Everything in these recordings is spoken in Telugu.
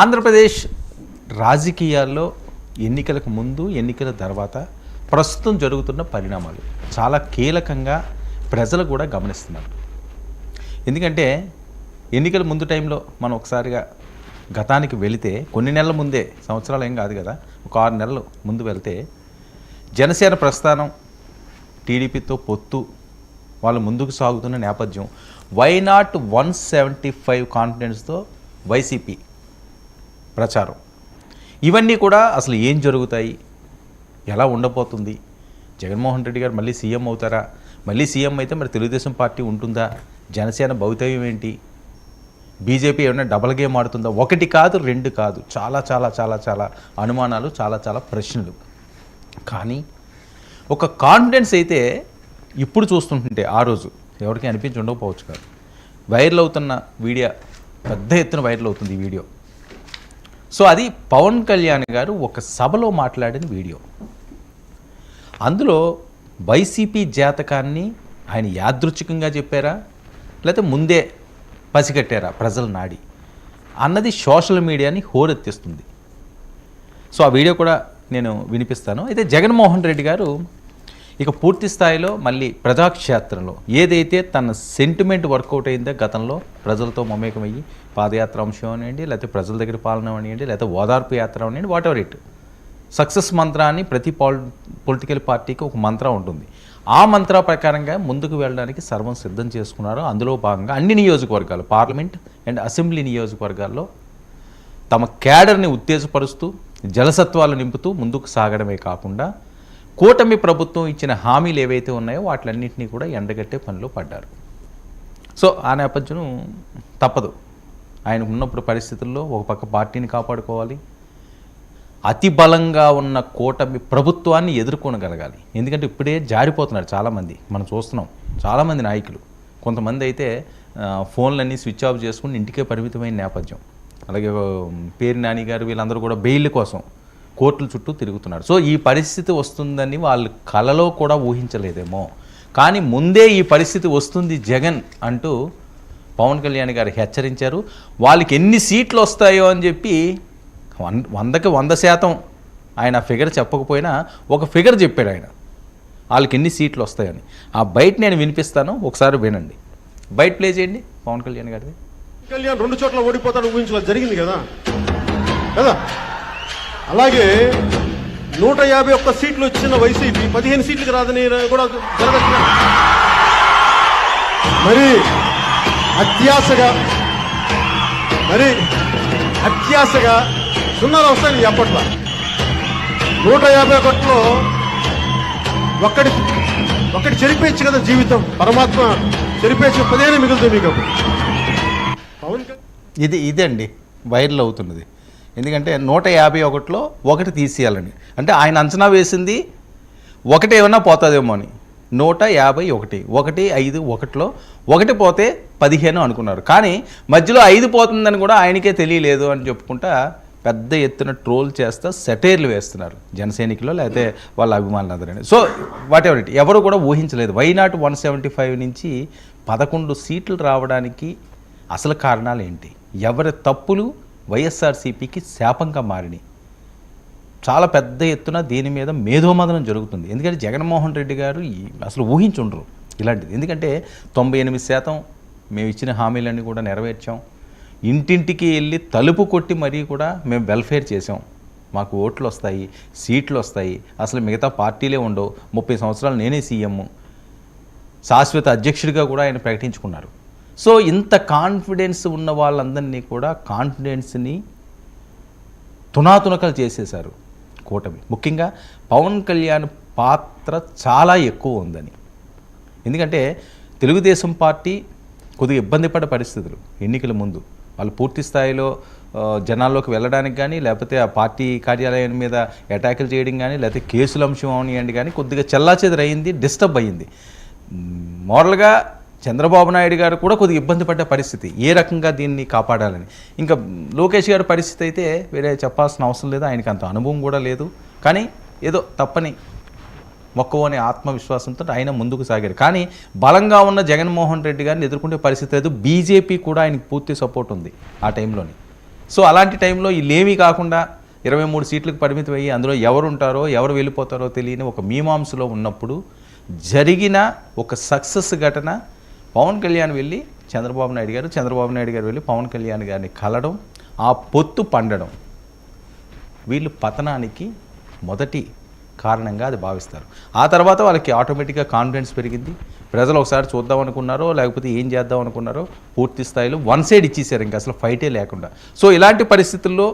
ఆంధ్రప్రదేశ్ రాజకీయాల్లో ఎన్నికలకు ముందు ఎన్నికల తర్వాత ప్రస్తుతం జరుగుతున్న పరిణామాలు చాలా కీలకంగా ప్రజలు కూడా గమనిస్తున్నారు. ఎందుకంటే ఎన్నికల ముందు టైంలో మనం ఒకసారిగా గతానికి వెళితే కొన్ని నెలల ముందే సంవత్సరాలు ఏం కాదు కదా ఒక ఆరు నెలలు ముందు వెళ్తే జనసేన ప్రస్థానం టీడీపీతో పొత్తు వాళ్ళు ముందుకు సాగుతున్న నేపథ్యం why not one seventy five కాన్ఫిడెన్స్తో YCP ప్రచారం. ఇవన్నీ కూడా అసలు ఏం జరుగుతాయి? ఎలా ఉండబోతుంది? జగన్మోహన్ రెడ్డి గారు మళ్ళీ సీఎం అవుతారా? మళ్ళీ సీఎం అయితే మరి తెలుగుదేశం పార్టీ ఉంటుందా? జనసేన భవితవ్యం ఏంటి? బీజేపీ ఏమైనా డబల్ గేమ్ ఆడుతుందా? ఒకటి కాదు రెండు కాదు. చాలా చాలా చాలా చాలా అనుమానాలు చాలా చాలా ప్రశ్నలు. కానీ ఒక కాన్ఫిడెన్స్ అయితే ఇప్పుడు చూస్తుంటుంటే ఆ రోజు ఎవరికి అనిపించి ఉండకపోవచ్చు కాదు. వైరల్ అవుతున్న వీడియో పెద్ద ఎత్తున వైరల్ అవుతుంది ఈ వీడియో. సో అది పవన్ కళ్యాణ్ గారు ఒక సభలో మాట్లాడిన వీడియో. అందులో వైసీపీ జాతకాన్ని ఆయన యాదృచ్ఛికంగా చెప్పారా? లేకపోతే ముందే పసిగట్టారా ప్రజల నాడి? అన్నది సోషల్ మీడియాని హోరెత్తిస్తుంది. సో ఆ వీడియో కూడా నేను వినిపిస్తాను. అయితే జగన్మోహన్ రెడ్డి గారు ఇక పూర్తి స్థాయిలో మళ్ళీ ప్రజాక్షేత్రంలో ఏదైతే తన సెంటిమెంట్ వర్కౌట్ అయిందో గతంలో ప్రజలతో మమేకమయ్యి పాదయాత్ర అంశం అనివ్వండి లేకపోతే ప్రజల దగ్గర పాలన అనివ్వండి లేకపోతే ఓదార్పు యాత్ర అనివ్వండి వాట్ ఎవర్ ఇట్ సక్సెస్ మంత్రాన్ని ప్రతి పాల్ పొలిటికల్ పార్టీకి ఒక మంత్రం ఉంటుంది. ఆ మంత్ర ప్రకారంగా ముందుకు వెళ్ళడానికి సర్వం సిద్ధం చేసుకున్నారు. అందులో భాగంగా అన్ని నియోజకవర్గాలు పార్లమెంట్ అండ్ అసెంబ్లీ నియోజకవర్గాల్లో తమ క్యాడర్ని ఉత్తేజపరుస్తూ జలసత్వాలు నింపుతూ ముందుకు సాగడమే కాకుండా కూటమి ప్రభుత్వం ఇచ్చిన హామీలు ఏవైతే ఉన్నాయో వాటిలన్నింటినీ కూడా ఎండగట్టే పనిలో పడ్డారు. సో ఆ నేపథ్యం తప్పదు. ఆయన ఉన్నప్పుడు పరిస్థితుల్లో ఒక పక్క పార్టీని కాపాడుకోవాలి. అతి బలంగా ఉన్న కూటమి ప్రభుత్వాన్ని ఎదుర్కొనగలగాలి. ఎందుకంటే ఇప్పుడే జారిపోతున్నారు చాలామంది. మనం చూస్తున్నాం. చాలామంది నాయకులు. కొంతమంది అయితే ఫోన్లన్నీ స్విచ్ ఆఫ్ చేసుకుని ఇంటికే పరిమితమైన నేపథ్యం. అలాగే పేరు నాని గారు వీళ్ళందరూ కూడా బెయిల్ కోసం కోర్టుల చుట్టూ తిరుగుతున్నారు సో ఈ పరిస్థితి వస్తుందని వాళ్ళు కలలో కూడా ఊహించలేదేమో. కానీ ముందే ఈ పరిస్థితి వస్తుంది జగన్ అంటూ పవన్ కళ్యాణ్ గారు హెచ్చరించారు. వాళ్ళకి ఎన్ని సీట్లు వస్తాయో అని చెప్పి వన్ వందకి వంద శాతం ఆయన ఫిగర్ చెప్పకపోయినా ఒక ఫిగర్ చెప్పాడు ఆయన. వాళ్ళకి ఎన్ని సీట్లు వస్తాయని. ఆ బయట నేను వినిపిస్తాను ఒకసారి వినండి. బయట ప్లే చేయండి పవన్ కళ్యాణ్ గారిది. కళ్యాణ్ రెండు చోట్ల ఓడిపోతాడు ఊహించుకోవాలి జరిగింది కదా? కదా? అలాగే నూట యాభై ఒక్క సీట్లు వచ్చిన వైసీపీ పదిహేను సీట్లకు రాదని కూడా జరగచ్చు. మరి అత్యాశగా మరి అత్యాశగా సున్నాలు వస్తాయి అప్పట్లో. నూట యాభై ఒకటిలో ఒక్కడి ఒక్కటి చెరిపేయచ్చు కదా జీవితం. పరమాత్మ చెరిపేసి పదిహేను మిగులుతుంది మీకు పవన్ ఇది ఇదండి వైరల్ అవుతున్నది. ఎందుకంటే నూట యాభై ఒకటిలో ఒకటి తీసేయాలని. అంటే ఆయన అంచనా వేసింది ఒకటి ఏమన్నా పోతుందేమో అని. నూట యాభై ఒకటి. ఒకటి ఐదు ఒకటిలో ఒకటి పోతే పదిహేను అనుకున్నారు. కానీ మధ్యలో ఐదు పోతుందని కూడా ఆయనకే తెలియలేదు అని చెప్పుకుంటా పెద్ద ఎత్తున ట్రోల్ చేస్తా సెటైర్లు వేస్తున్నారు జనసైనికులు లేకపోతే వాళ్ళ అభిమానులందరూ సో వాట్ ఎవర్ ఇట్ ఎవరు కూడా ఊహించలేదు. Why not one seventy five నుంచి పదకొండు సీట్లు రావడానికి అసలు కారణాలు ఏంటి? ఎవరి తప్పులు వైఎస్ఆర్సీపీకి శాపంగా మారినాయి చాలా పెద్ద ఎత్తున దీని మీద మేధోమదనం జరుగుతుంది. ఎందుకంటే జగన్మోహన్ రెడ్డి గారు అసలు ఊహించుండ్రు ఇలాంటిది. ఎందుకంటే తొంభై ఎనిమిది శాతం మేము ఇచ్చిన హామీలన్నీ కూడా నెరవేర్చాం. ఇంటింటికి వెళ్ళి తలుపు కొట్టి మరీ కూడా మేము వెల్ఫేర్ చేసాం మాకు ఓట్లు వస్తాయి సీట్లు వస్తాయి. అసలు మిగతా పార్టీలే ఉండవు. ముప్పై సంవత్సరాలు నేనే సీఎం. శాశ్వత అధ్యక్షుడిగా కూడా ఆయన ప్రకటించుకున్నారు. సో ఇంత కాన్ఫిడెన్స్ ఉన్న వాళ్ళందరినీ కూడా కాన్ఫిడెన్స్ని తునాతునకలు చేసేశారు కూటమి. ముఖ్యంగా పవన్ కళ్యాణ్ పాత్ర చాలా ఎక్కువ ఉందని. ఎందుకంటే తెలుగుదేశం పార్టీ కొద్దిగా ఇబ్బంది పడే పరిస్థితులు ఎన్నికల ముందు. వాళ్ళు పూర్తి స్థాయిలో జనాల్లోకి వెళ్ళడానికి కానీ లేకపోతే ఆ పార్టీ కార్యాలయం మీద అటాకులు చేయడం కానీ లేకపోతే కేసుల అంశం అవనివ్వండి కానీ కొద్దిగా చెల్లాచెదరయింది డిస్టర్బ్ అయ్యింది. మోరల్గా చంద్రబాబు నాయుడు గారు కూడా కొద్దిగా ఇబ్బంది పడ్డ పరిస్థితి. ఏ రకంగా దీన్ని కాపాడాలని? ఇంకా లోకేష్ గారి పరిస్థితి అయితే వేరే చెప్పాల్సిన అవసరం లేదు. ఆయనకి అంత అనుభవం కూడా లేదు. కానీ ఏదో తప్పని మొక్కవోని ఆత్మవిశ్వాసంతో ఆయన ముందుకు సాగారు. కానీ బలంగా ఉన్న జగన్మోహన్ రెడ్డి గారిని ఎదుర్కొనే పరిస్థితి లేదు. బీజేపీ కూడా ఆయనకి పూర్తి సపోర్ట్ ఉంది ఆ టైంలోని. సో అలాంటి టైంలో వీళ్ళేమీ కాకుండా ఇరవై మూడు సీట్లకు పరిమితం అయ్యి అందులో ఎవరు ఉంటారో ఎవరు వెళ్ళిపోతారో తెలియని ఒక మీమాంసలో ఉన్నప్పుడు జరిగిన ఒక సక్సెస్ ఘటన పవన్ కళ్యాణ్ వెళ్ళి చంద్రబాబు నాయుడు గారు చంద్రబాబు నాయుడు గారు వెళ్ళి పవన్ కళ్యాణ్ గారిని కలడం ఆ పొత్తు పండడం వీళ్ళు పతనానికి మొదటి కారణంగా అది భావిస్తారు. ఆ తర్వాత వాళ్ళకి ఆటోమేటిక్గా కాన్ఫిడెన్స్ పెరిగింది. ప్రజలు ఒకసారి చూద్దాం అనుకున్నారో లేకపోతే ఏం చేద్దాం అనుకున్నారో పూర్తి స్థాయిలో వన్ సైడ్ ఇచ్చేసారు ఇంకా అసలు ఫైటే లేకుండా. సో ఇలాంటి పరిస్థితుల్లో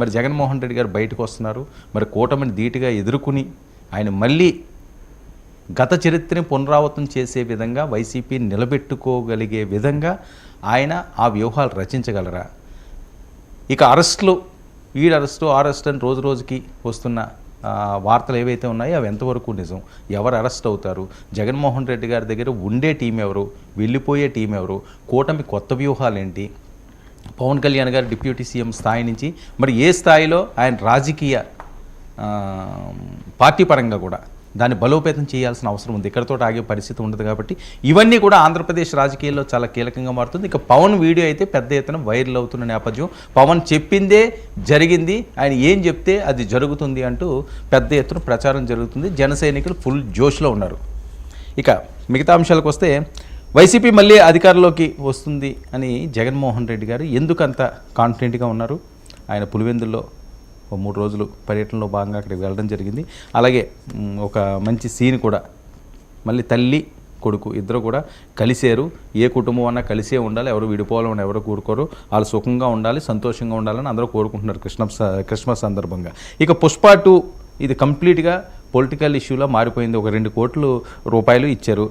మరి జగన్మోహన్ రెడ్డి గారు బయటకు వస్తున్నారు. మరి కూటమిని ధీటుగా ఎదుర్కొని ఆయన మళ్ళీ గత చరిత్రని పునరావృతం చేసే విధంగా వైసీపీ నిలబెట్టుకోగలిగే విధంగా ఆయన ఆ వ్యూహాలు రచించగలరా? ఇక అరెస్టులు వీడు అరెస్టు అరెస్ట్ అని రోజు రోజుకి వస్తున్న వార్తలు ఏవైతే ఉన్నాయో అవి ఎంతవరకు నిజం? ఎవరు అరెస్ట్ అవుతారు? జగన్మోహన్ రెడ్డి గారి దగ్గర ఉండే టీం ఎవరు? వెళ్ళిపోయే టీం ఎవరు? కూటమి కొత్త వ్యూహాలు ఏంటి? పవన్ కళ్యాణ్ గారు డిప్యూటీ సీఎం స్థాయి నుంచి మరి ఏ స్థాయిలో ఆయన రాజకీయ పార్టీ పరంగా కూడా దాన్ని బలోపేతం చేయాల్సిన అవసరం ఉంది. ఇక్కడతో ఆగే పరిస్థితి ఉండదు కాబట్టి ఇవన్నీ కూడా ఆంధ్రప్రదేశ్ రాజకీయాల్లో చాలా కీలకంగా మారుతుంది. ఇక పవన్ వీడియో అయితే పెద్ద ఎత్తున వైరల్ అవుతున్న నేపథ్యం. పవన్ చెప్పిందే జరిగింది. ఆయన ఏం చెప్తే అది జరుగుతుంది అంటూ పెద్ద ఎత్తున ప్రచారం జరుగుతుంది. జన ఫుల్ జోష్లో ఉన్నారు. ఇక మిగతా అంశాలకు వస్తే వైసీపీ మళ్ళీ అధికారంలోకి వస్తుంది అని జగన్మోహన్ రెడ్డి గారు ఎందుకంత కాన్ఫిడెంట్గా ఉన్నారు? ఆయన పులివెందుల్లో ఒక మూడు రోజులు పర్యటనలో భాగంగా అక్కడికి వెళ్ళడం జరిగింది. అలాగే ఒక మంచి సీన్ కూడా మళ్ళీ తల్లి కొడుకు ఇద్దరు కూడా కలిసేరు ఏ కుటుంబం అన్నా కలిసే ఉండాలి ఎవరు విడిపోవాలని ఎవరు కోరుకోరు. వాళ్ళు సుఖంగా ఉండాలి సంతోషంగా ఉండాలని అందరూ కోరుకుంటున్నారు కృష్ణ క్రిస్మస్ సందర్భంగా. ఇక పుష్ప టూ ఇది కంప్లీట్గా పొలిటికల్ ఇష్యూలో మారిపోయింది. ఒక రెండు కోట్లు రూపాయలు ఇచ్చారు.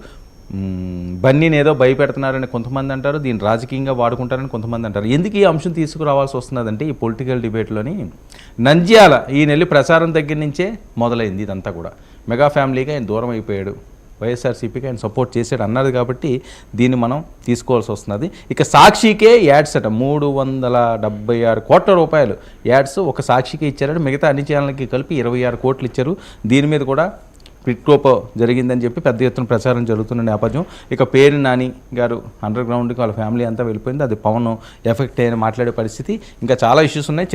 బన్నీని ఏదో భయపెడుతున్నారని కొంతమంది అంటారు దీన్ని రాజకీయంగా వాడుకుంటారని కొంతమంది అంటారు. ఎందుకు ఈ అంశం తీసుకురావాల్సి వస్తున్నదంటే ఈ పొలిటికల్ డిబేట్లోని నంద్యాల ఈ నెల ప్రచారం దగ్గర నుంచే మొదలైంది ఇదంతా కూడా. మెగా ఫ్యామిలీకి ఆయన దూరం అయిపోయాడు. వైఎస్ఆర్సీపీకి ఆయన సపోర్ట్ చేశాడు అన్నది కాబట్టి దీన్ని మనం తీసుకోవాల్సి వస్తున్నది. ఇక సాక్షికే యాడ్స్ అట మూడు వందల డెబ్బై ఆరు కోట్ల రూపాయలు యాడ్స్ ఒక సాక్షికి ఇచ్చారని మిగతా అన్ని ఛానళ్ళకి కలిపి ఇరవై ఆరు కోట్లు ఇచ్చారు. దీని మీద కూడా క్విక్కోప్ జరిగిందని చెప్పి పెద్ద ఎత్తున ప్రచారం జరుగుతున్న నేపథ్యం. ఇక పేరు నాని గారు అండర్ గ్రౌండ్కి వాళ్ళ ఫ్యామిలీ అంతా వెళ్ళిపోయింది. అది పవన్ ఎఫెక్ట్ అయిన మాట్లాడే పరిస్థితి. ఇంకా చాలా ఇష్యూస్ ఉన్నాయి.